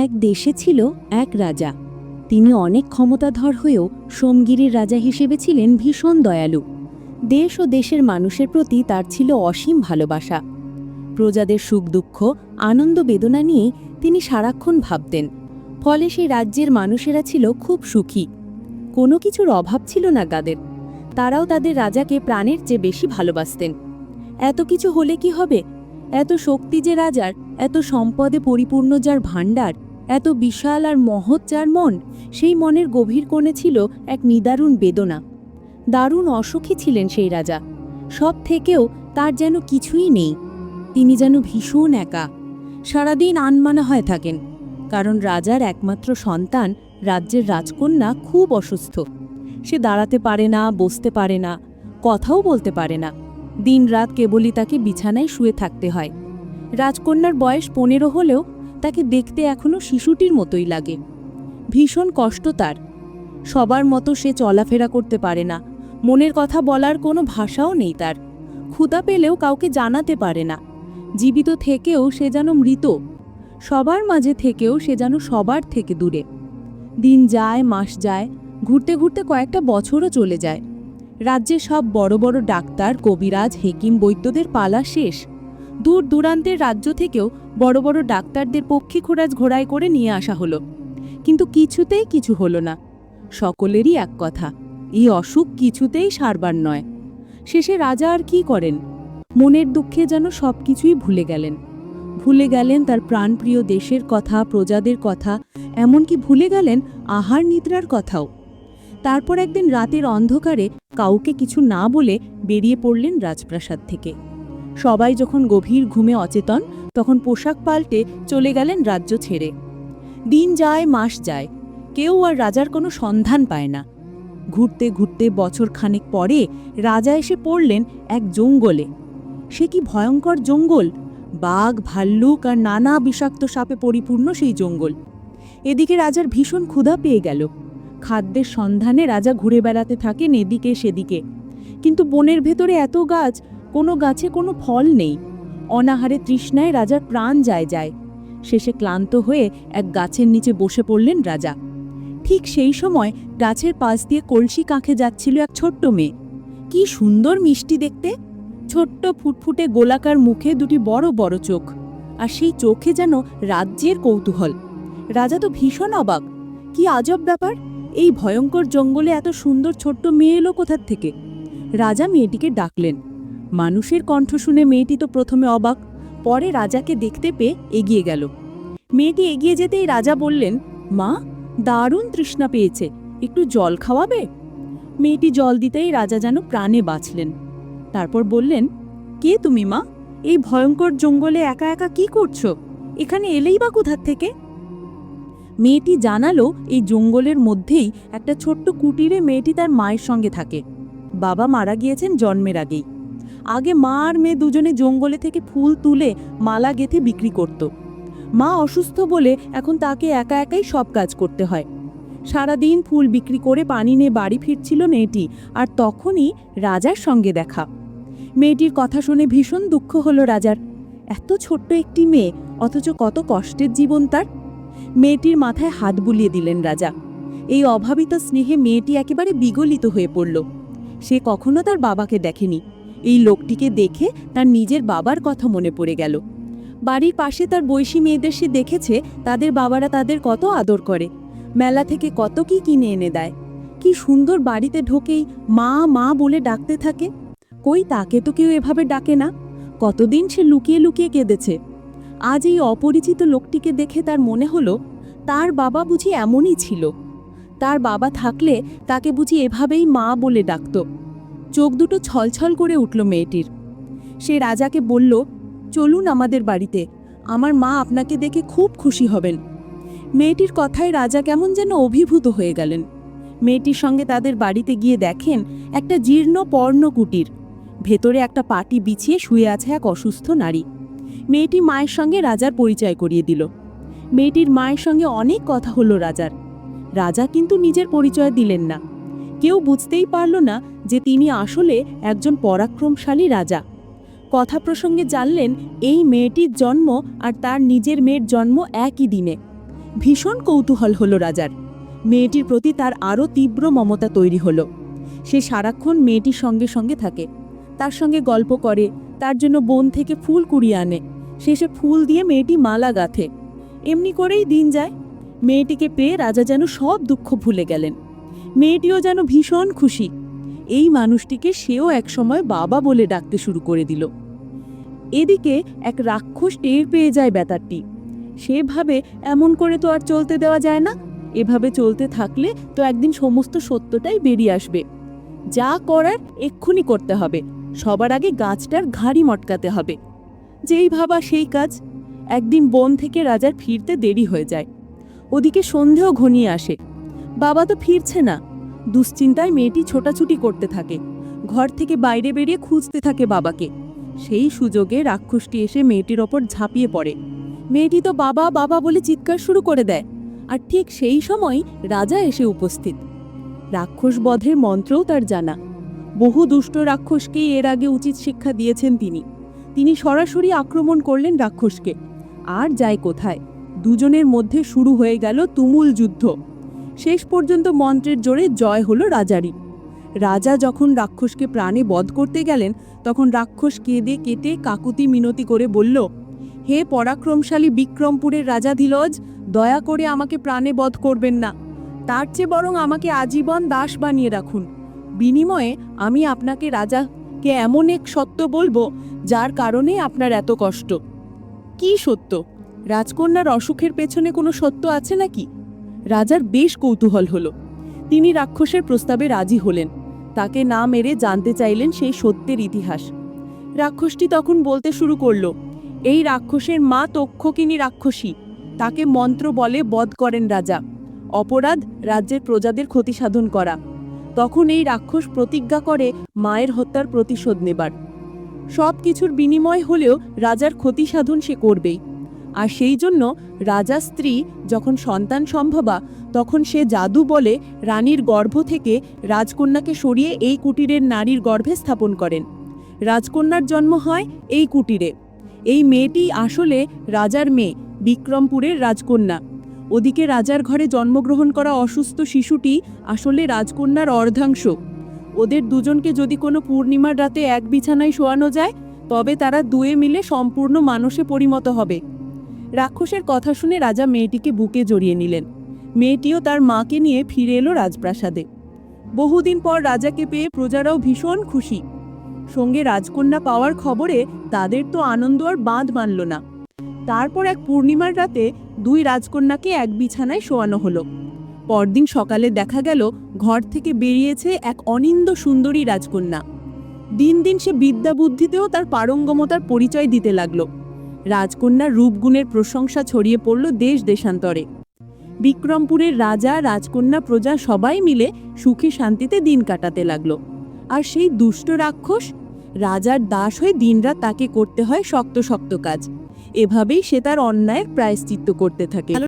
এক দেশে ছিল এক রাজা। তিনি অনেক ক্ষমতাধর হয়েও সোমগিরির রাজা হিসেবে ছিলেন ভীষণ দয়ালু। দেশ ও দেশের মানুষের প্রতি তার ছিল অসীম ভালোবাসা। প্রজাদের সুখ দুঃখ, আনন্দ বেদনা নিয়ে তিনি সারাক্ষণ ভাবতেন। ফলে সেই রাজ্যের মানুষেরা ছিল খুব সুখী। কোনো কিছুর অভাব ছিল না তাদের। তারাও তাদের রাজাকে প্রাণের চেয়ে বেশি ভালোবাসতেন। এত কিছু হলে কি হবে? এত শক্তি যে রাজার, এত সম্পদে পরিপূর্ণ যার ভাণ্ডার এত বিশাল আর মহৎ যার মন, সেই মনের গভীর কোণে ছিল এক নিদারুণ বেদনা। দারুণ অসুখী ছিলেন সেই রাজা। সব থেকেও তার যেন কিছুই নেই। তিনি যেন ভীষণ একা। সারাদিন আনমানা হয়ে থাকেন, কারণ রাজার একমাত্র সন্তান রাজ্যের রাজকন্যা খুব অসুস্থ। সে দাঁড়াতে পারে না, বসতে পারে না, কথাও বলতে পারে না। দিনরাত কেবলই তাকে বিছানায় শুয়ে থাকতে হয়। রাজকন্যার বয়স পনেরো হলেও তাকে দেখতে এখনও শিশুটির মতোই লাগে। ভীষণ কষ্ট তার। সবার মতো সে চলাফেরা করতে পারে না। মনের কথা বলার কোনো ভাষাও নেই তার। ক্ষুধা পেলেও কাউকে জানাতে পারে না। জীবিত থেকেও সে যেন মৃত। সবার মাঝে থেকেও সে যেন সবার থেকে দূরে। দিন যায়, মাস যায়, ঘুরতে ঘুরতে কয়েকটা বছরও চলে যায়। রাজ্যে সব বড় বড় ডাক্তার, কবিরাজ, হেকিম, বৈদ্যদের পালা শেষ। দূর দূরান্তের রাজ্য থেকেও বড় বড় ডাক্তারদের পক্ষী খোরাজ ঘোড়ায় করে নিয়ে আসা হলো। কিন্তু কিছুতেই কিছু হলো না। সকলেরই এক কথা, এই অসুখ কিছুতেই সারবার নয়। শেষে রাজা আর কি করেন? মনের দুঃখে যেন সব কিছুই ভুলে গেলেন। ভুলে গেলেন তার প্রাণপ্রিয় দেশের কথা, প্রজাদের কথা, এমনকি ভুলে গেলেন আহার নিদ্রার কথাও। তারপর একদিন রাতের অন্ধকারে কাউকে কিছু না বলে বেরিয়ে পড়লেন রাজপ্রাসাদ থেকে। সবাই যখন গভীর ঘুমে অচেতন, তখন পোশাক পাল্টে চলে গেলেন রাজ্য ছেড়ে। দিন যায়, মাস যায়। কেউ আর রাজার কোনো সন্ধান পায় না। ঘুরতে ঘুরতে বছর খানেক পরে রাজা এসে পড়লেন এক জঙ্গলে। সে কি ভয়ঙ্কর জঙ্গল? বাঘ, ভাল্লুক আর নানা বিষাক্ত সাপে পরিপূর্ণ সেই জঙ্গল। এদিকে রাজার ভীষণ ক্ষুধা পেয়ে গেল। খাদ্যের সন্ধানে রাজা ঘুরে বেড়াতে থাকেন এদিকে সেদিকে। কিন্তু বনের ভেতরে এত গাছ কোনো গাছে কোনো ফল নেই। অনাহারে তৃষ্ণায় রাজার প্রাণ যায় যায়। শেষে ক্লান্ত হয়ে এক গাছের নিচে বসে পড়লেন রাজা। ঠিক সেই সময় গাছের পাশ দিয়ে কলসি কাঁখে যাচ্ছিল এক ছোট্ট মেয়ে। কি সুন্দর মিষ্টি দেখতে। ছোট্ট ফুটফুটে গোলাকার মুখে দুটি বড় বড় চোখ। আর সেই চোখে যেন রাজ্যের কৌতূহল। রাজা তো ভীষণ অবাক। কি আজব ব্যাপার। এই ভয়ঙ্কর জঙ্গলে এত সুন্দর ছোট্ট মেয়ে এলো কোথার থেকে? রাজা মেয়েটিকে ডাকলেন। মানুষের কণ্ঠ শুনে মেয়েটি তো প্রথমে অবাক, পরে রাজাকে দেখতে পেয়ে এগিয়ে গেল। মেয়েটি এগিয়ে যেতেই রাজা বললেন, মা, দারুণ তৃষ্ণা পেয়েছে, একটু জল খাওয়াবে? মেয়েটি জল দিতেই রাজা যেন প্রাণে বাঁচলেন। তারপর বললেন, কে তুমি, মা? এই ভয়ঙ্কর জঙ্গলে একা একা কি করছ? এখানে এলেই বা কোথার থেকে? মেয়েটি জানালো, এই জঙ্গলের মধ্যেই একটা ছোট্ট কুটিরে মেয়েটি তার মায়ের সঙ্গে থাকে। বাবা মারা গিয়েছেন জন্মের আগেই। আগে মা আর মেয়ে দুজনে জঙ্গলে থেকে ফুল তুলে মালা গেঁথে বিক্রি করত। মা অসুস্থ বলে এখন তাকে একা একাই সব কাজ করতে হয়। সারাদিন ফুল বিক্রি করে পানি নিয়ে বাড়ি ফিরছিল মেয়েটি আর তখনই রাজার সঙ্গে দেখা। মেয়েটির কথা শুনে ভীষণ দুঃখ হলো রাজার। এত ছোট্ট একটি মেয়ে, অথচ কত কষ্টের জীবন তার। মেয়েটির মাথায় হাত বুলিয়ে দিলেন রাজা। এই অভাবিত স্নেহে মেয়েটি একেবারে বিগলিত হয়ে পড়ল। সে কখনো তার বাবাকে দেখেনি। এই লোকটিকে দেখে তার নিজের বাবার কথা মনে পড়ে গেল। বাড়ির পাশে তার বয়সী মেয়েদের সে দেখেছে, তাদের বাবারা তাদের কত আদর করে। মেলা থেকে কত কি কিনে এনে দেয়। কি সুন্দর বাড়িতে ঢোকেই মা মা বলে ডাকতে থাকে। কই তাকে তো কেউ এভাবে ডাকে না। কতদিন সে লুকিয়ে লুকিয়ে কেঁদেছে। আজ এই অপরিচিত লোকটিকে দেখে তার মনে হলো, তার বাবা বুঝি এমনই ছিল। তার বাবা থাকলে তাকে বুঝি এভাবেই মা বলে ডাকত। চোখ দুটো ছলছল করে উঠল মেয়েটির। সে রাজাকে বলল, চলুন আমাদের বাড়িতে, আমার মা আপনাকে দেখে খুব খুশি হবেন। মেয়েটির কথায় রাজা কেমন যেন অভিভূত হয়ে গেলেন। মেয়েটির সঙ্গে তাদের বাড়িতে গিয়ে দেখেন একটা জীর্ণ পর্ণ কুটির। ভেতরে একটা পাটি বিছিয়ে শুয়ে আছে এক অসুস্থ নারী। মেয়েটি মায়ের সঙ্গে রাজার পরিচয় করিয়ে দিল। মেয়েটির মায়ের সঙ্গে অনেক কথা হলো রাজার। রাজা কিন্তু নিজের পরিচয় দিলেন না। কেউ বুঝতেই পারল না যে তিনি আসলে একজন পরাক্রমশালী রাজা। কথা প্রসঙ্গে জানলেন, এই মেয়েটির জন্ম আর তার নিজের মেয়ের জন্ম একই দিনে। ভীষণ কৌতূহল হলো রাজার। মেয়েটির প্রতি তার আরও তীব্র মমতা তৈরি হলো। সে সারাক্ষণ মেয়েটির সঙ্গে সঙ্গে থাকে। তার সঙ্গে গল্প করে, তার জন্য বন থেকে ফুল কুড়িয়ে আনে। শেষে ফুল দিয়ে মেয়েটি মালা গাঁথে। এমনি করেই দিন যায়। মেয়েটিকে পেয়ে রাজা যেন সব দুঃখ ভুলে গেলেন। মেয়েটিও যেন ভীষণ খুশি। এই মানুষটিকে সেও একসময় বাবা বলে ডাকতে শুরু করে দিল। এদিকে এক রাক্ষস টের পেয়ে যায় ব্যাটারটি সেভাবে এমন করে তো আর চলতে দেওয়া যায় না। এভাবে চলতে থাকলে তো একদিন সমস্ত সত্যটাই বেরিয়ে আসবে। যা করার এক্ষুনি করতে হবে। সবার আগে গাছটার ঘাড়ি মটকাতে হবে। যেই ভাবা সেই কাজ। একদিন বন থেকে রাজার ফিরতে দেরি হয়ে যায়। ওদিকে সন্ধেও ঘনিয়ে আসে। বাবা তো ফিরছে না। দুশ্চিন্তায় মেয়েটি ছোটাছুটি করতে থাকে। ঘর থেকে বাইরে বেরিয়ে খুঁজতে থাকে বাবাকে। সেই সুযোগে রাক্ষসটি এসে মেয়েটির ওপর ঝাঁপিয়ে পড়ে। মেয়েটি তো বাবা বাবা বলে চিৎকার শুরু করে দেয়। আর ঠিক সেই সময় রাজা এসে উপস্থিত। রাক্ষস বধের মন্ত্রও তার জানা। বহু দুষ্ট রাক্ষসকেই এর আগে উচিত শিক্ষা দিয়েছেন তিনি। তিনি সরাসরি আক্রমণ করলেন রাক্ষসকে। আর যায় কোথায়? দুজনের মধ্যে শুরু হয়ে গেল তুমুল যুদ্ধ। শেষ পর্যন্ত মন্ত্রের জোরে জয় হলো রাজারই। রাজা যখন রাক্ষসকে প্রাণে বধ করতে গেলেন, তখন রাক্ষস কেঁদে কেটে কাকুতি মিনতি করে বলল, হে পরাক্রমশালী বিক্রমপুরের রাজা ধিলজ দয়া করে আমাকে প্রাণে বধ করবেন না। তার চেয়ে বরং আমাকে আজীবন দাস বানিয়ে রাখুন। বিনিময়ে আমি আপনাকে রাজাকে এমন এক সত্য বলব, যার কারণে আপনার এত কষ্ট। কি সত্য? রাজকন্যার অসুখের পেছনে কোনো সত্য আছে নাকি? রাজার বেশ কৌতূহল হলো। তিনি রাক্ষসের প্রস্তাবে রাজি হলেন। তাকে না মেরে জানতে চাইলেন সেই সত্যের ইতিহাস। রাক্ষসটি তখন বলতে শুরু করল, এই রাক্ষসের মা তক্ষকিনী রাক্ষসী, তাকে মন্ত্র বলে বধ করেন রাজা। অপরাধ রাজ্যের প্রজাদের ক্ষতি সাধন করা। তখন এই রাক্ষস প্রতিজ্ঞা করে মায়ের হত্যার প্রতিশোধ নেবার। সব কিছুর বিনিময় হলেও রাজার ক্ষতি সাধন সে করবেই। আর সেই জন্য রাজা স্ত্রী যখন সন্তান সম্ভবা, তখন সে জাদু বলে রানীর গর্ভ থেকে রাজকন্যাকে সরিয়ে এই কুটিরের নারীর গর্ভে স্থাপন করেন। রাজকন্যার জন্ম হয় এই কুটিরে। এই মেয়েটি আসলে রাজার মেয়ে, বিক্রমপুরের রাজকন্যা। ওদিকে রাজার ঘরে জন্মগ্রহণ করা অসুস্থ শিশুটি আসলে রাজকন্যার অর্ধাংশ। ওদের দুজনকে যদি কোনো পূর্ণিমার রাতে এক বিছানায় শোয়ানো যায়, তবে তারা দুয়ে মিলে সম্পূর্ণ মানুষে পরিণত হবে। রাক্ষসের কথা শুনে রাজা মেয়েটিকে বুকে জড়িয়ে নিলেন। মেয়েটিও তার মাকে নিয়ে ফিরে এলো রাজপ্রাসাদে। বহুদিন পর রাজাকে পেয়ে প্রজারাও ভীষণ খুশি। সঙ্গে রাজকন্যা পাওয়ার খবরে তাদের তো আনন্দ আর বাঁধ মানল না। তারপর এক পূর্ণিমার রাতে দুই রাজকন্যাকে এক বিছানায় শোয়ানো হলো। পরদিন সকালে দেখা গেল, ঘর থেকে বেরিয়েছে এক অনিন্দ সুন্দরী রাজকন্যা। দিন দিন সে বিদ্যা বুদ্ধিতেও তার পারঙ্গমতার পরিচয় দিতে লাগল। রাজকন্যার রূপগুণের প্রশংসা ছড়িয়ে পড়ল দেশ দেশান্তরে। বিক্রমপুরের রাজা, রাজকন্যা, প্রজা সবাই মিলে সুখে শান্তিতে দিন কাটাতে লাগল। আর সেই দুষ্ট রাক্ষস? রাজার দাস হয়ে দিনরাত তাকে করতে হয় শক্ত শক্ত কাজ। এভাবেই সে তার অন্যায়ের প্রায়শ্চিত্ত করতে থাকে।